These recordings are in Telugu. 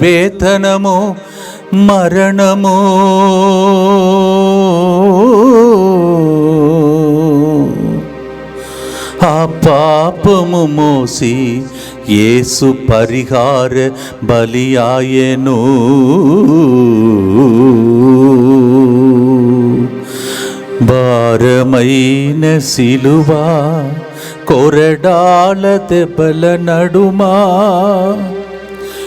వేతనము మరణము. ఆ పాపము మోసి యేసు పరిహార బలియాయను. భారమైన సిలువా కొరడాల దెబ్బల నడుమా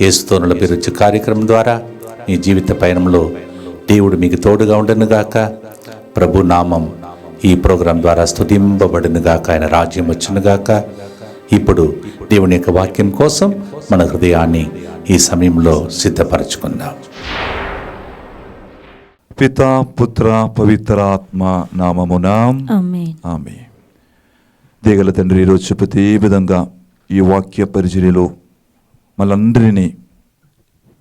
ఏసుతో నలభిరుచి కార్యక్రమం ద్వారా మీ జీవిత పయనంలో దేవుడు మీకు తోడుగా ఉండనుగాక. ప్రభు నామం ఈ ప్రోగ్రాం ద్వారా స్తుతింపబడినగాక ఆయన రాజ్యం వచ్చునుగాక. ఇప్పుడు దేవుని యొక్క వాక్యం కోసం మన హృదయాన్ని ఈ సమయంలో సిద్ధపరచుకుందాం. పిత పుత్ర పవిత్రాత్మ నామమున. ఆమేన్. ఆమె దేగల తండ్రి ఈరోజు ప్రతి విధంగా ఈ వాక్య పరిచర్యలో మళ్ళందరినీ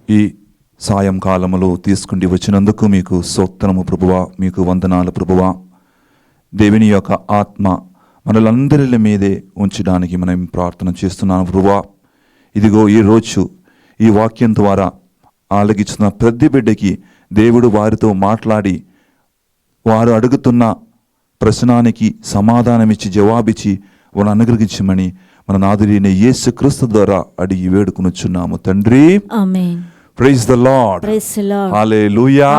ఈ సాయంకాలములో తీసుకుండి వచ్చినందుకు మీకు సోత్తనము ప్రభువా మీకు వందనాలు ప్రభువా. దేవుని యొక్క ఆత్మ మనలందరి మీదే ఉంచడానికి మనం ప్రార్థన చేస్తున్నాను ప్రభువా. ఇదిగో ఈ రోజు ఈ వాక్యం ద్వారా ఆలగించిన ప్రతి బిడ్డకి దేవుడు వారితో మాట్లాడి వారు అడుగుతున్న ప్రశ్నానికి సమాధానమిచ్చి జవాబిచ్చి వారు అనుగ్రహించమని మన నాదురైన యేసు క్రీస్తు ద్వారా అడిగి వేడుకొనుచున్నాము తండ్రి praise the lord hallelujah.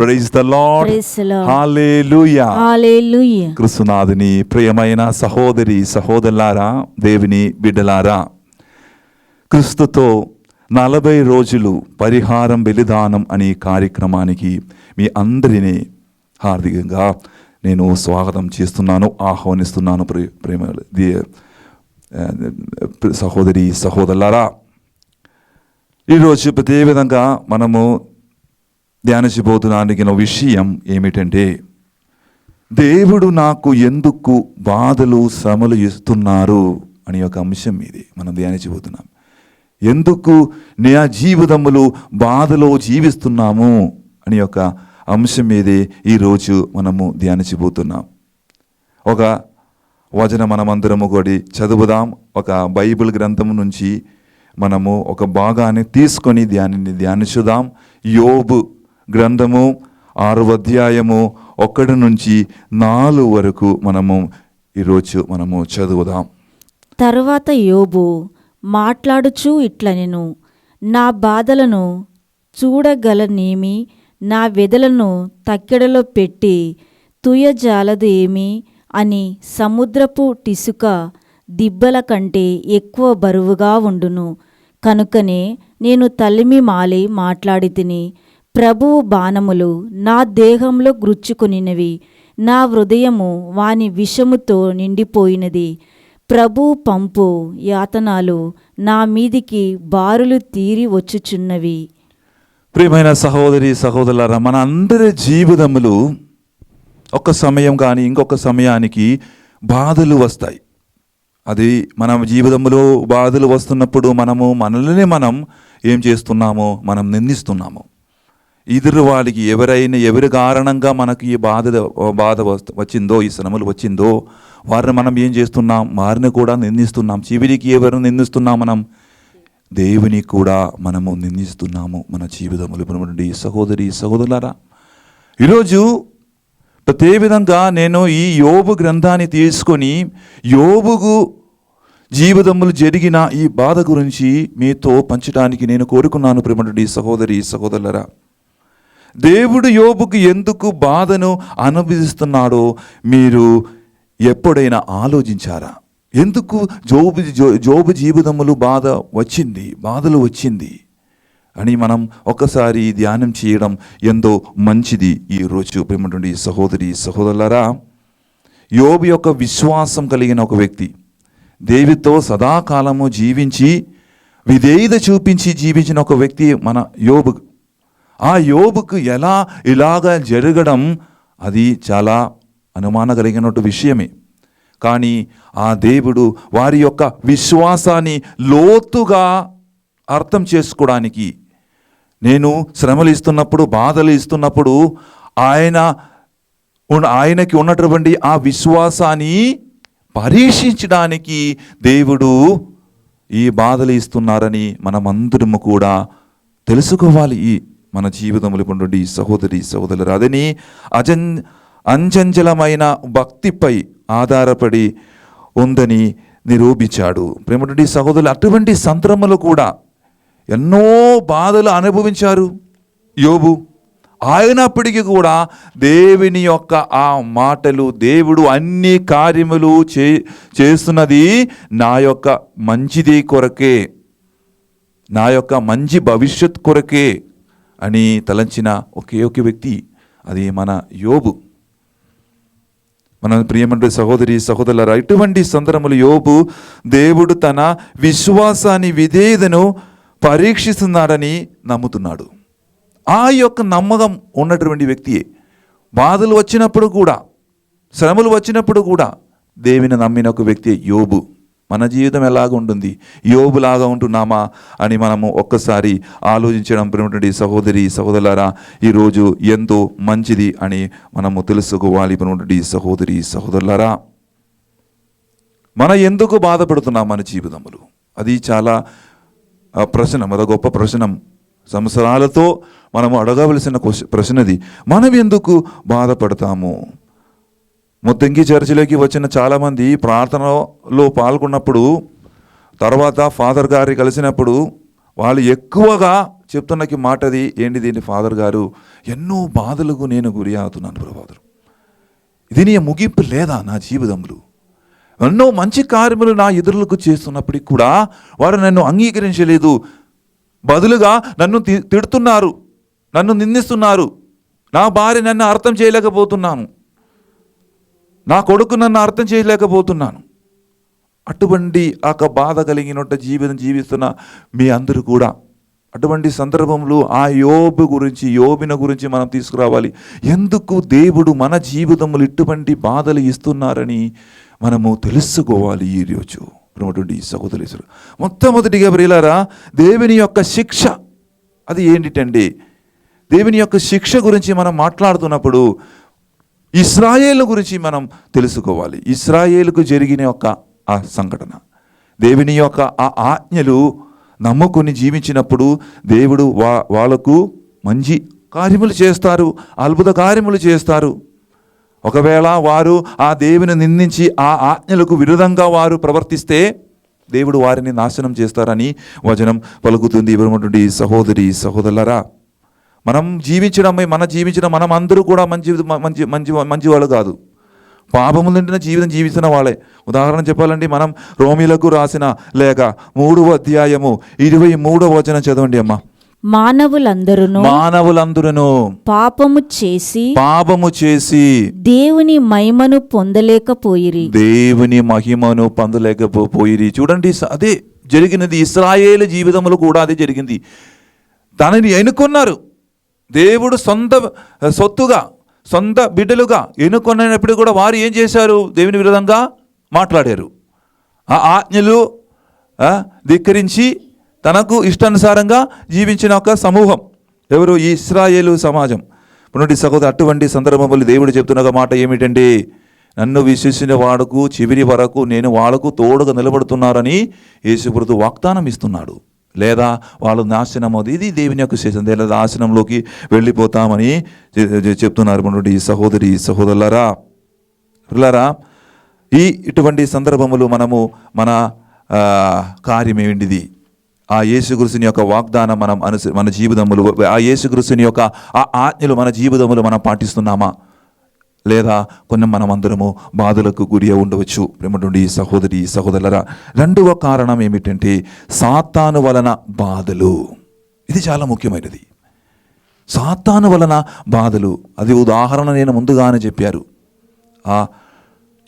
Praise the lord. Hallelujah hallelujah క్రిస్తునాథుని ప్రియమైన సహోదరి సహోదరులారా దేవుని బిడ్డలారా క్రీస్తుతో నలభై రోజులు పరిహారం బలిదానం అనే కార్యక్రమానికి మీ అందరినీ హార్దికంగా నేను స్వాగతం చేస్తున్నాను ఆహ్వానిస్తున్నాను ప్రే- ప్రేమ సహోదరి సహోదరులారా ఈరోజు ప్రతి విధంగా మనము ధ్యానించబోతున్న విషయం ఏమిటంటే దేవుడు నాకు ఎందుకు బాధలు శ్రమలు ఇస్తున్నారు అని ఒక అంశం ఇది. మనం ధ్యానించబోతున్నాం. ఎందుకు నా జీవితములు బాధలో జీవిస్తున్నాము అని ఒక అంశం మీదే ఈరోజు మనము ధ్యానించబోతున్నాం. ఒక వచన మనమందరము కూడా చదువుదాం. ఒక బైబిల్ గ్రంథం నుంచి మనము ఒక భాగాన్ని తీసుకొని ధ్యానిని ధ్యానించుదాం. యోబు గ్రంథము ఆరు అధ్యాయము ఒకటి నుంచి నాలుగు వరకు మనము ఈరోజు మనము చదువుదాం. తరువాత యోబు మాట్లాడుచూ ఇట్లనెను నా బాధలను చూడగలనేమి నా వెదలను తక్కెడలో పెట్టి తుయజాలదు ఏమీ అని సముద్రపు టిసుక దిబ్బల కంటే ఎక్కువ బరువుగా ఉండును. కనుకనే నేను తలిమి మాలి మాట్లాడి తిని ప్రభువు బాణములు నా దేహంలో గ్రుచ్చుకొనినవి నా హృదయము వాని విషముతో నిండిపోయినది. ప్రభు పంపు యాతనాలు నా మీదికి బారులు తీరి వచ్చుచున్నవి. ప్రియమైన సహోదరి సహోదరులారా మన అందరి జీవితములు ఒక సమయం కానీ ఇంకొక సమయానికి బాధలు వస్తాయి. అది మన జీవితంలో బాధలు వస్తున్నప్పుడు మనము మనల్ని మనం ఏం చేస్తున్నామో మనం నిందిస్తున్నాము. ఎదురు వాళ్ళకి ఎవరైనా ఎవరి కారణంగా మనకి ఈ బాధ బాధ వచ్చిందో ఈ శ్రమలు వచ్చిందో వారిని మనం ఏం చేస్తున్నాం? వారిని కూడా నిందిస్తున్నాం. చివరికి ఎవరు నిందిస్తున్నాం మనం? దేవుని కూడా మనము నిందిస్తున్నాము మన జీవితములు ఉన్నటువంటి సహోదరి సహోదరులారా ఈరోజు అదేవిధంగా విధంగా నేను ఈ యోబు గ్రంథాన్ని తీసుకొని యోబుకు జీవితములు జరిగిన ఈ బాధ గురించి మీతో పంచడానికి నేను కోరుకున్నాను ప్రేమటువంటి సహోదరి సహోదరులరా. దేవుడు యోబుకు ఎందుకు బాధను అనుభవిస్తున్నాడో మీరు ఎప్పుడైనా ఆలోచించారా? ఎందుకు జోబు జోబు జీవితములు బాధ వచ్చింది బాధలు వచ్చింది? అని మనం ఒకసారి ధ్యానం చేయడం ఎంతో మంచిది ఈ రోజు. ప్రేమటువంటి సహోదరి సహోదరులరా యోబు యొక్క విశ్వాసం కలిగిన ఒక వ్యక్తి దేవితో సదాకాలము జీవించి విధేయత చూపించి జీవించిన ఒక వ్యక్తి మన యోబు. ఆ యోబుకు ఎలా ఇలాగ జరగడం అది చాలా అనుమాన కలిగినట్టు విషయమే. కానీ ఆ దేవుడు వారి యొక్క విశ్వాసాన్ని లోతుగా అర్థం చేసుకోవడానికి నేను శ్రమలు ఇస్తున్నప్పుడు బాధలు ఇస్తున్నప్పుడు ఆయన ఆయనకి ఉన్నటువంటి ఆ విశ్వాసాన్ని పరీక్షించడానికి దేవుడు ఈ బాధలు ఇస్తున్నారని మనమందరము కూడా తెలుసుకోవాలి ఈ మన జీవితంలో ఉన్నటువంటి ఈ సహోదరి సహోదరులు అదని అజన్ అంచంచలమైన భక్తిపై ఆధారపడి ఉందని నిరూపించాడు. ప్రేమటువంటి సహోదరులు అటువంటి సంతరములు కూడా ఎన్నో బాధలు అనుభవించారు యోబు. ఆయనప్పటికీ కూడా దేవుని యొక్క ఆ మాటలు దేవుడు అన్ని కార్యములు చే చేస్తున్నది నా యొక్క మంచిది కొరకే నా యొక్క మంచి భవిష్యత్ కొరకే అని తలంచిన ఒకే ఒక వ్యక్తి అది మన యోబు. మన ప్రియమండ్రి సహోదరి సహోదరుల ఇటువంటి సందర్భములు యోబు దేవుడు తన విశ్వాసాన్ని విధేయతను పరీక్షిస్తున్నాడని నమ్ముతున్నాడు. ఆ యొక్క నమ్మకం ఉన్నటువంటి వ్యక్తియే. బాధలు వచ్చినప్పుడు కూడా శ్రమలు వచ్చినప్పుడు కూడా దేవిని నమ్మిన ఒక వ్యక్తి యోబు. మన జీవితం ఎలాగ ఉంటుంది? యోబులాగా ఉంటున్నామా? అని మనము ఒక్కసారి ఆలోచించడం ప్రేమటువంటి సహోదరి సహోదరులారా ఈరోజు ఎంతో మంచిది అని మనము తెలుసుకోవాలి ప్రేమటువంటి సహోదరి సహోదరులారా. మన ఎందుకు బాధపడుతున్నాం మన జీవితములు అది చాలా ప్రశ్న మరో గొప్ప ప్రశ్నం. సంవత్సరాలతో మనము అడగవలసిన ప్రశ్నది మనం ఎందుకు బాధపడతాము? ముత్తంగి చర్చిలోకి వచ్చిన చాలామంది ప్రార్థనలో పాల్గొన్నప్పుడు తర్వాత ఫాదర్ గారి కలిసినప్పుడు వాళ్ళు ఎక్కువగా చెప్తున్నకి మాటది ఏంటి దీన్ని ఫాదర్ గారు ఎన్నో బాధలకు నేను గురి అవుతున్నాను ప్రభాదరు ఇది నీ ముగింపు లేదా నా జీవితంలో? ఎన్నో మంచి కార్యములు నా ఎదురులకు చేస్తున్నప్పటికి కూడా వారు నన్ను అంగీకరించలేదు. బదులుగా నన్ను తి- తిడుతున్నారు. నన్ను నిందిస్తున్నారు. నా భార్య నన్ను అర్థం చేయలేకపోతున్నాను. నా కొడుకు నన్ను అర్థం చేయలేకపోతున్నాను. అటువంటి ఒక బాధ కలిగినట్టు జీవితం జీవిస్తున్న మీ అందరూ కూడా అటువంటి సందర్భంలో ఆ యోబు గురించి యోబిన గురించి మనం తీసుకురావాలి. ఎందుకు దేవుడు మన జీవితంలో ఇటువంటి బాధలు ఇస్తున్నారని మనము తెలుసుకోవాలి ఈ రోజు. ఉన్నటువంటి సహోదరులు మొట్టమొదటిగా ప్రియులారా దేవుని యొక్క శిక్ష. అది ఏంటిటండి? దేవుని యొక్క శిక్ష గురించి మనం మాట్లాడుతున్నప్పుడు ఇస్రాయేల్ గురించి మనం తెలుసుకోవాలి. ఇస్రాయేలుకు జరిగిన యొక్క ఆ సంఘటన. దేవుని యొక్క ఆ ఆజ్ఞలు నమ్ముకొని జీవించినప్పుడు దేవుడు వా వాళ్ళకు మంచి కార్యములు చేస్తారు అద్భుత కార్యములు చేస్తారు. ఒకవేళ వారు ఆ దేవుని నిందించి ఆ ఆజ్ఞలకు విరుద్ధంగా వారు ప్రవర్తిస్తే దేవుడు వారిని నాశనం చేస్తారని వచనం పలుకుతుంది. ఇవ్వటువంటి సహోదరి సహోదరులరా మనం జీవించడం మన జీవించిన మనం అందరూ కూడా మంచి మంచి మంచి మంచి వాళ్ళు కాదు. పాపము నిండిన జీవితం జీవిస్తున్న వాళ్ళే. ఉదాహరణ చెప్పాలంటే మనం రోమిలకు రాసిన లేక మూడవ అధ్యాయము ఇరవై మూడవ వచనం చదవండి అమ్మా. మానవులందరూ మానవులందరూ పాపము చేసి పాపము చేసి దేవుని మహిమను పొందలేకపోయిరి. దేవుని మహిమను పొందలేకపోయి చూడండి అదే జరిగినది. ఇస్రాయేల్ జీవితంలో కూడా అదే జరిగింది. తనని ఎన్నుకున్నారు. దేవుడు సొంత సొత్తుగా సొంత బిడ్డలుగా ఎన్నుకున్నప్పుడు కూడా వారు ఏం చేశారు? దేవుని విరుద్ధంగా మాట్లాడారు. ఆ ఆజ్ఞలు ధిక్కరించి తనకు ఇష్టానుసారంగా జీవించిన ఒక సమూహం. ఎవరు? ఈ ఇస్రాయేలు సమాజం. ఇప్పుడు సహోదరు అటువంటి సందర్భంలో దేవుడు చెప్తున్న ఒక మాట ఏమిటంటే నన్ను విశ్వసించిన వాడుకు చివరి వరకు నేను వాళ్ళకు తోడుగా నిలబడుతున్నారని యేసుప్రభు వాగ్దానం ఇస్తున్నాడు. లేదా వాళ్ళు నాశనం అవుతుంది ఇది దేవుని యొక్క శేషం లేదా నాశనంలోకి వెళ్ళిపోతామని చెప్తున్నారు పునటి సహోదరి సహోదరులరా. పిల్లరా ఈ ఇటువంటి సందర్భములు మనము మన కార్యం ఏంటిది ఆ యేసుగురుసుని యొక్క వాగ్దానం మనం అనుస మన జీవితములు ఆ యేసుగురుసుని యొక్క ఆ ఆజ్ఞలు మన జీవితములు మనం పాటిస్తున్నామా? లేదా కొన్ని మనం అందరము బాధలకు గురి అయి ఉండవచ్చు. ప్రేమటువంటి సహోదరి సహోదరులరా రెండవ కారణం ఏమిటంటే సాతాను వలన బాధలు. ఇది చాలా ముఖ్యమైనది. సాతాను వలన బాధలు. అది ఉదాహరణ నేను ముందుగానే చెప్పారు. ఆ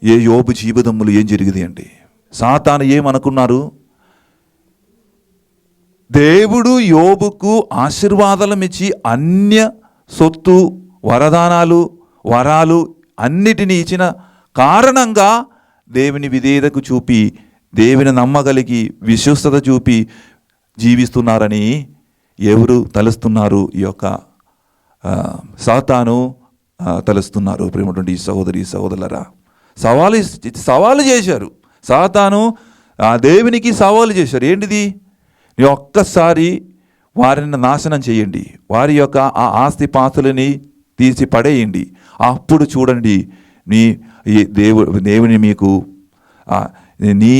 ఏ యోబు జీవితములు ఏం జరిగింది అంటే సాతాను ఏమనుకున్నారు? దేవుడు యోబుకు ఆశీర్వాదాలమిచ్చి అన్య సొత్తు వరదానాలు వరాలు అన్నిటినీ ఇచ్చిన కారణంగా దేవుని విధేయతకు చూపి దేవుని నమ్మగలిగి విశ్వస్తత చూపి జీవిస్తున్నారని ఎవరు తలుస్తున్నారు? ఈ యొక్క సాతాను తలుస్తున్నారు. ప్రేమటువంటి సహోదరి సహోదరులరా. సవాలు సవాలు చేశారు. సాతాను ఆ దేవునికి సవాలు చేశారు. ఏంటిది? ఒక్కసారి వారిని నాశనం చేయండి. వారి యొక్క ఆ ఆస్తి పాస్తులని తీసి పడేయండి అప్పుడు చూడండి నీ ఈ దేవు దేవుని మీకు నీ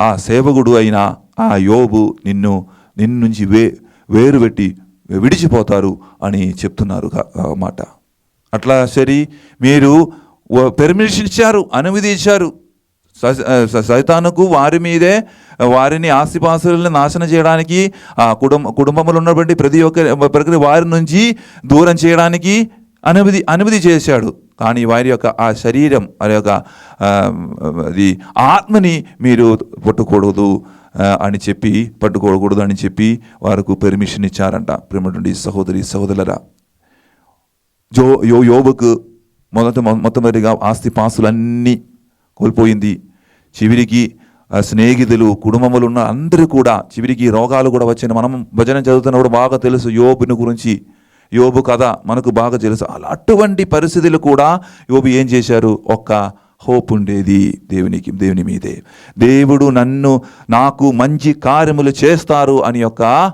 ఆ సేవకుడు అయిన ఆ యోబు నిన్ను నిన్ను నుంచి వే వేరు పెట్టి విడిచిపోతారు అని చెప్తున్నారు మాట. అట్లా సరే మీరు పెర్మిషన్ ఇచ్చారు అనుమతి ఇచ్చారు. సైతానుకు వారి మీదే వారిని ఆస్తిపాస్తులను నాశనం చేయడానికి ఆ కుటుంబ కుటుంబంలో ఉన్నటువంటి ప్రతి ఒక్క ప్రకృతి వారి నుంచి దూరం చేయడానికి అనుమతి అనుమతి చేశాడు. కానీ వారి యొక్క ఆ శరీరం వారి యొక్క అది ఆత్మని మీరు పట్టుకూడదు అని చెప్పి పట్టుకోకూడదు అని చెప్పి వారికి పెర్మిషన్ ఇచ్చారంట. ప్రేమటువంటి సహోదరి సహోదరులరా జో యో యోబుకు మొదట మొట్టమొదటిగా ఆస్తి పాస్తులన్నీ కోల్పోయింది. చివరికి స్నేహితులు కుటుంబములు ఉన్న అందరూ కూడా చివరికి రోగాలు కూడా వచ్చిన మనం భజన చదువుతున్నప్పుడు బాగా తెలుసు యోబుని గురించి. యోబు కథ మనకు బాగా తెలుసు. అలా అటువంటి పరిస్థితులు కూడా యోబు ఏం చేశారు? ఒక్క హోప్ ఉండేది దేవునికి దేవుని మీదే. దేవుడు నన్ను నాకు మంచి కార్యములు చేస్తారు అని యొక్క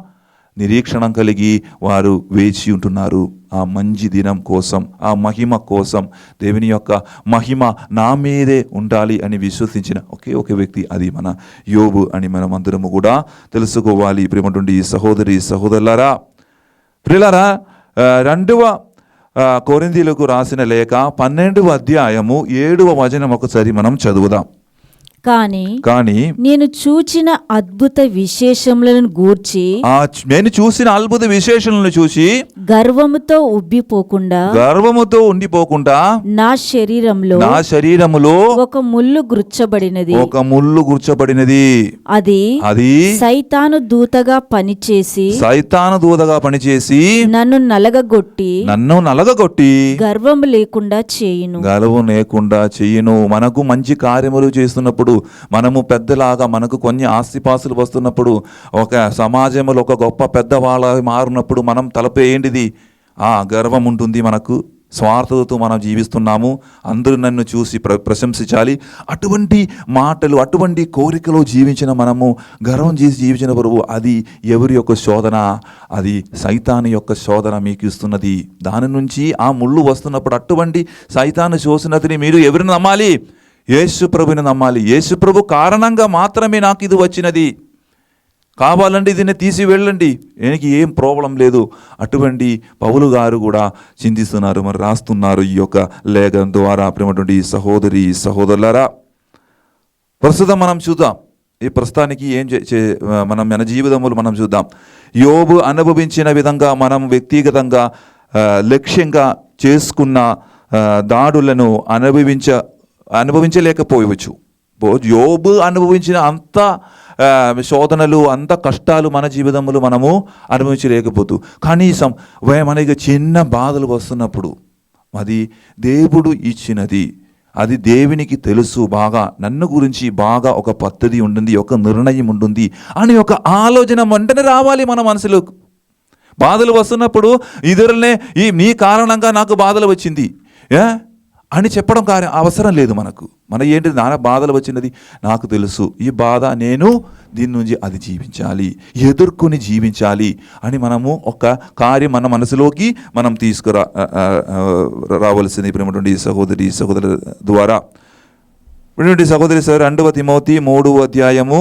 నిరీక్షణ కలిగి వారు వేచి ఉంటున్నారు. ఆ మంచి దినం కోసం ఆ మహిమ కోసం దేవుని యొక్క మహిమ నా మీదే ఉండాలి అని విశ్వసించిన ఒకే ఒక వ్యక్తి అది మన యోబు అని మనం అందరము కూడా తెలుసుకోవాలి. ప్రేమటువంటి సహోదరి సహోదరులరా ప్రిలరా రెండవ కోరిందీలకు రాసిన లేఖ పన్నెండవ అధ్యాయము ఏడవ వచనం ఒకసారి మనం చదువుదాం. కాని కానీ నేను చూచిన అద్భుత విశేషములను గూర్చి ఆ చ- నేను చూసిన అద్భుత విశేషణలను చూసి గర్వముతో ఉబ్బిపోకుండా గర్వముతో ఉండిపోకుండా నా శరీరంలో నా శరీరములో ఒక ముళ్ళు గుచ్చబడినది ఒక ముళ్ళు గుర్చబడినది. అది అది సైతాను దూతగా పనిచేసి సైతాను దూతగా పనిచేసి నన్ను నలగగొట్టి నన్ను నలగగొట్టి గర్వము లేకుండా చేయును. గలవు లేకుండా చెయ్యను మనకు మంచి కార్యములు చేస్తున్నప్పుడు మనము పెద్దలాగా మనకు కొన్ని ఆస్తిపాసులు వస్తున్నప్పుడు ఒక సమాజంలో ఒక గొప్ప పెద్దవాళ్ళ మారినప్పుడు మనం తలపేయండిది ఆ గర్వం ఉంటుంది మనకు. స్వార్థతతో మనం జీవిస్తున్నాము. అందరూ నన్ను చూసి ప్ర ప్రశంసించాలి. అటువంటి మాటలు అటువంటి కోరికలో జీవించిన మనము గర్వం చేసి జీవించిన ప్రభు అది ఎవరి యొక్క శోధన? అది సైతాను యొక్క శోధన మీకు ఇస్తున్నది. దాని నుంచి ఆ ముళ్ళు వస్తున్నప్పుడు అటువంటి సైతాను శోషణతిని మీరు ఎవరిని నమ్మాలి? యేసు ప్రభుని నమ్మాలి యేసు ప్రభు కారణంగా మాత్రమే నాకు ఇది వచ్చినది కావాలంటే దీన్ని తీసి వెళ్ళండి എനിക്ക് ఏం ప్రాబ్లం లేదు అటువంటి పౌలు గారు కూడా చింతిస్తున్నారు మరి రాస్తున్నారు ఈ యొక్క లేఖనం ద్వారా ప్రేమటువంటి సహోదరి సహోదరులారా ప్రస్తుతం మనం చూద్దాం ఈ ప్రస్తుతానికి ఏం చే- చే- మనం మన జీవితములు మనం చూద్దాం యోబు అనుభవించిన విధంగా మనం వ్యక్తిగతంగా ఆ, లక్ష్యంగా చేసుకున్న ఆ, దాడులను అనుభవించ అనుభవించలేకపోవచ్చు. యోబు అనుభవించిన అంత శోధనలు అంత కష్టాలు మన జీవితంలో మనము అనుభవించలేకపోతూ. కనీసం వే- మనకి చిన్న బాధలు వస్తున్నప్పుడు అది దేవుడు ఇచ్చినది. అది దేవునికి తెలుసు బాగా నన్ను గురించి బాగా ఒక పద్ధతి ఉంటుంది ఒక నిర్ణయం ఉంటుంది అని ఒక ఆలోచన వెంటనే రావాలి మన మనసులో. బాధలు వస్తున్నప్పుడు ఇతరులనే ఈ నీ కారణంగా నాకు బాధలు వచ్చింది. ఏ? అని చెప్పడం కార్య అవసరం లేదు మనకు. మన ఏంటి నానా బాధలు వచ్చినది? నాకు తెలుసు. ఈ బాధ నేను దీని నుంచి అది జీవించాలి. ఎదుర్కొని జీవించాలి అని మనము ఒక కార్యం మన మనసులోకి మనం తీసుకురా రావలసింది. ప్రేమటువంటి సహోదరి సహోదరు ద్వారా. ఇప్పుడు సహోదరి సార్ రెండవ తిమోతి మూడవ అధ్యాయము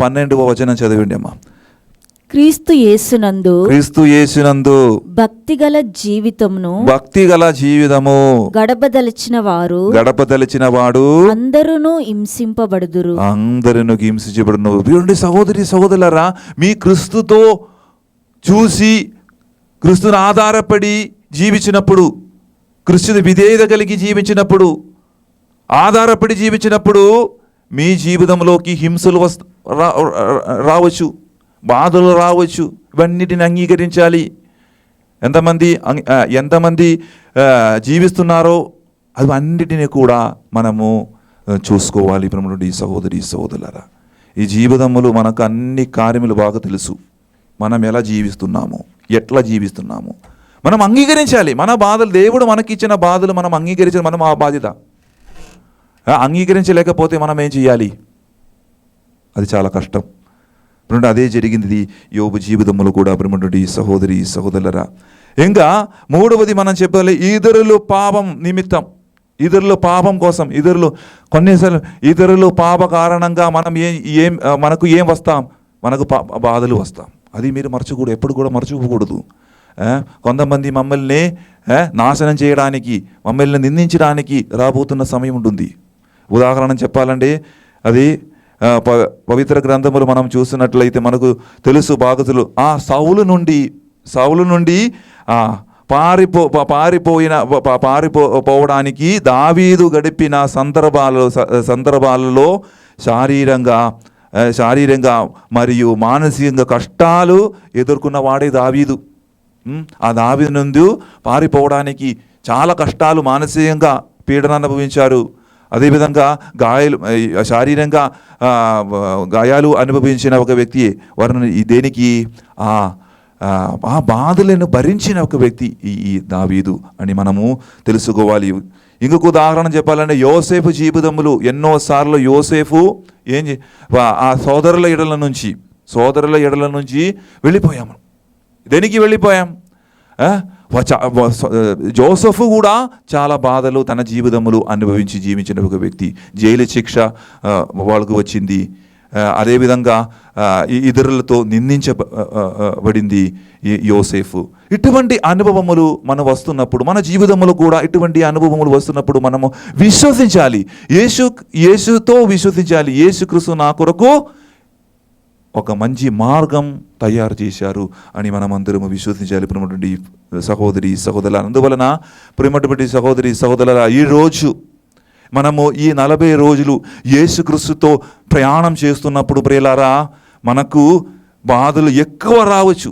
పన్నెండవ వచనం చదివండి అమ్మా. క్రీస్తు యేసునందు క్రీస్తు యేసునందు భక్తిగల జీవితమును భక్తి గల జీవితము గడపదలిచిన వారు గడప తలిచిన వాడు అందరూ హింసింపబడుదురు. అందరిను హింసించబడును. వీరుండి సహోదరి సహోదరులరా మీ క్రీస్తుతో చూసి క్రీస్తుని ఆధారపడి జీవించినప్పుడు క్రీస్తుని విధేయత కలిగి జీవించినప్పుడు ఆధారపడి జీవించినప్పుడు మీ జీవితంలోకి హింసలు వస్త రా- రావచ్చు. బాధలు రావచ్చు. ఇవన్నిటిని అంగీకరించాలి. ఎంతమంది ఎంతమంది జీవిస్తున్నారో జీవిస్తున్నారో అవన్నిటిని కూడా మనము చూసుకోవాలి. ఇప్పుడు సహోదరి సహోదరులరా ఈ జీవితములు మనకు అన్ని కార్యములు బాగా తెలుసు. మనం ఎలా జీవిస్తున్నాము? ఎట్లా జీవిస్తున్నాము? మనం అంగీకరించాలి. మన బాధలు దేవుడు మనకిచ్చిన బాధలు మనం అంగీకరించాలి మనం ఆ బాధ్యత. అంగీకరించలేకపోతే మనం ఏం చేయాలి అది చాలా కష్టం. ఇప్పుడు అదే జరిగింది యోబు జీవితంలో కూడా అప్పుడు సహోదరి సహోదరులరా ఇంకా మూడవది మనం చెప్పాలి ఇతరులు పాపం నిమిత్తం ఇతరులు పాపం కోసం ఇతరులు కొన్నిసార్లు ఇతరులు పాప కారణంగా మనం ఏం ఏం మనకు ఏం వస్తాం మనకు పా బాధలు వస్తాం అది మీరు మర్చకూడదు ఎప్పుడు కూడా మర్చిపోకూడదు కొంతమంది మమ్మల్ని నాశనం చేయడానికి మమ్మల్ని నిందించడానికి రాబోతున్న సమయం ఉంటుంది ఉదాహరణ చెప్పాలంటే అది పవిత్ర గ్రంథములు మనం చూసినట్లయితే మనకు తెలుసు బాగతులు. ఆ సౌలు నుండి సౌలు నుండి పారిపో పారిపోయిన ప- పారిపో పోవడానికి దావీదు గడిపిన సందర్భాలు సందర్భాలలో శారీరంగా శారీరంగా మరియు మానసికంగా కష్టాలు ఎదుర్కొన్న వాడే దావీదు. ఆ దావీదు నుండి పారిపోవడానికి చాలా కష్టాలు మానసికంగా పీడన అనుభవించారు. అదేవిధంగా గాయాలు శారీరంగా గాయాలు అనుభవించిన ఒక వ్యక్తి వర్ణ దేనికి ఆ ఆ, బాధలను భరించిన ఒక వ్యక్తి ఈ ఈ దావీదు అని మనము తెలుసుకోవాలి. ఇంకొక ఉదాహరణ చెప్పాలంటే యోసేపు జీవితములు ఎన్నోసార్లు యోసేపు ఏం చే- ఆ సోదరుల ఎడల నుంచి సోదరుల ఎడల నుంచి వెళ్ళిపోయాము. దేనికి వెళ్ళిపోయాం? జోసఫ్ కూడా చాలా బాధలు తన జీవితములు అనుభవించి జీవించిన ఒక వ్యక్తి. జైలు శిక్ష వాళ్ళకు వచ్చింది. అదేవిధంగా ఇతరులతో నిందించబడింది యోసేఫ్. ఇటువంటి అనుభవములు మనం వస్తున్నప్పుడు మన జీవితంలో కూడా ఇటువంటి అనుభవములు వస్తున్నప్పుడు మనము విశ్వసించాలి. యేసు యేసుతో విశ్వసించాలి. యేసుక్రీస్తు నా కొరకు ఒక మంచి మార్గం తయారు చేశారు అని మనం అందరము విశ్వసించాలి. ప్రేమటువంటి సహోదరి సహోదరుల అందువలన ప్రేమటువంటి సహోదరి సహోదరుల ఈ రోజు మనము ఈ నలభై రోజులు యేసుక్రీస్తుతో ప్రయాణం చేస్తున్నప్పుడు ప్రేలారా మనకు బాధలు ఎక్కువ రావచ్చు.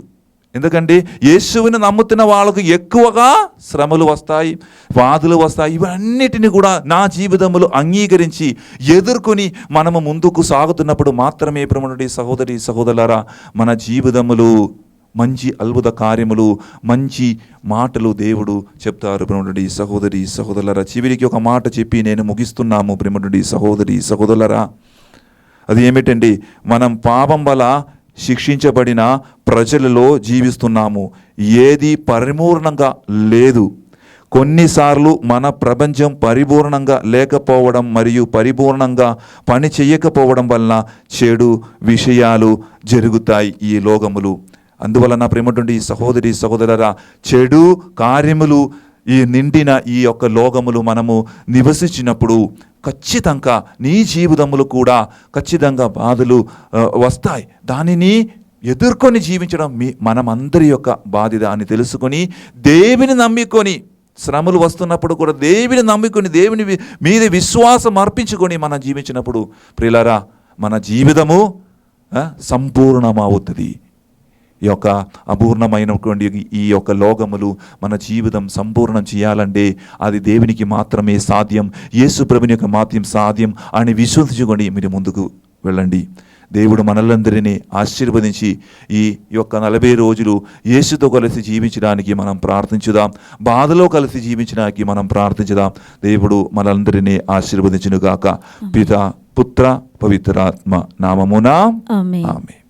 ఎందుకంటే యేసువుని నమ్ముతున్న వాళ్ళకు ఎక్కువగా శ్రమలు వస్తాయి బాధలు వస్తాయి. ఇవన్నిటిని కూడా నా జీవితంలో అంగీకరించి ఎదుర్కొని మనము ముందుకు సాగుతున్నప్పుడు మాత్రమే ప్రముడి సహోదరి సహోదరులారా మన జీవితములు మంచి అద్భుత కార్యములు మంచి మాటలు దేవుడు చెప్తారు బ్రహ్మనుడి సహోదరి సహోదరులరా. చివరికి ఒక మాట చెప్పి నేను ముగిస్తున్నాము బ్రహ్మనుడి సహోదరి సహోదరులరా. అది ఏమిటండి? మనం పాపం వల్ల శిక్షించబడిన ప్రజలలో జీవిస్తున్నాము. ఏది పరిపూర్ణంగా లేదు. కొన్నిసార్లు మన ప్రపంచం పరిపూర్ణంగా లేకపోవడం మరియు పరిపూర్ణంగా పని చేయకపోవడం వలన చెడు విషయాలు జరుగుతాయి ఈ లోకములు. అందువలన ప్రేమటువంటి సహోదరి సహోదరరా చెడు కార్యములు ఈ నిండిన ఈ యొక్క లోకములు మనము నివసించినప్పుడు ఖచ్చితంగా నీ జీవితములు కూడా ఖచ్చితంగా బాధలు వస్తాయి. దానిని ఎదుర్కొని జీవించడం మీ మనమందరి యొక్క బాధ్యత అని తెలుసుకొని దేవుని నమ్ముకొని శ్రమలు వస్తున్నప్పుడు కూడా దేవుని నమ్ముకొని దేవుని మీద విశ్వాసం అర్పించుకొని మనం జీవించినప్పుడు ప్రిలరా మన జీవితము సంపూర్ణమవుతుంది. ఈ యొక్క అపూర్ణమైనటువంటి ఈ యొక్క లోకములు మన జీవితం సంపూర్ణం చేయాలంటే అది దేవునికి మాత్రమే సాధ్యం యేసు ప్రభుని యొక్క మాత్రం సాధ్యం అని విశ్వసించుకొని మీరు ముందుకు వెళ్ళండి. దేవుడు మనలందరినీ ఆశీర్వదించి ఈ యొక్క నలభై రోజులు యేసుతో కలిసి జీవించడానికి మనం ప్రార్థించుదాం. బాధలో కలిసి జీవించడానికి మనం ప్రార్థించుదాం. దేవుడు మనందరినీ ఆశీర్వదించునుగాక. పిత పుత్ర పవిత్రాత్మ నామమునా ఆమె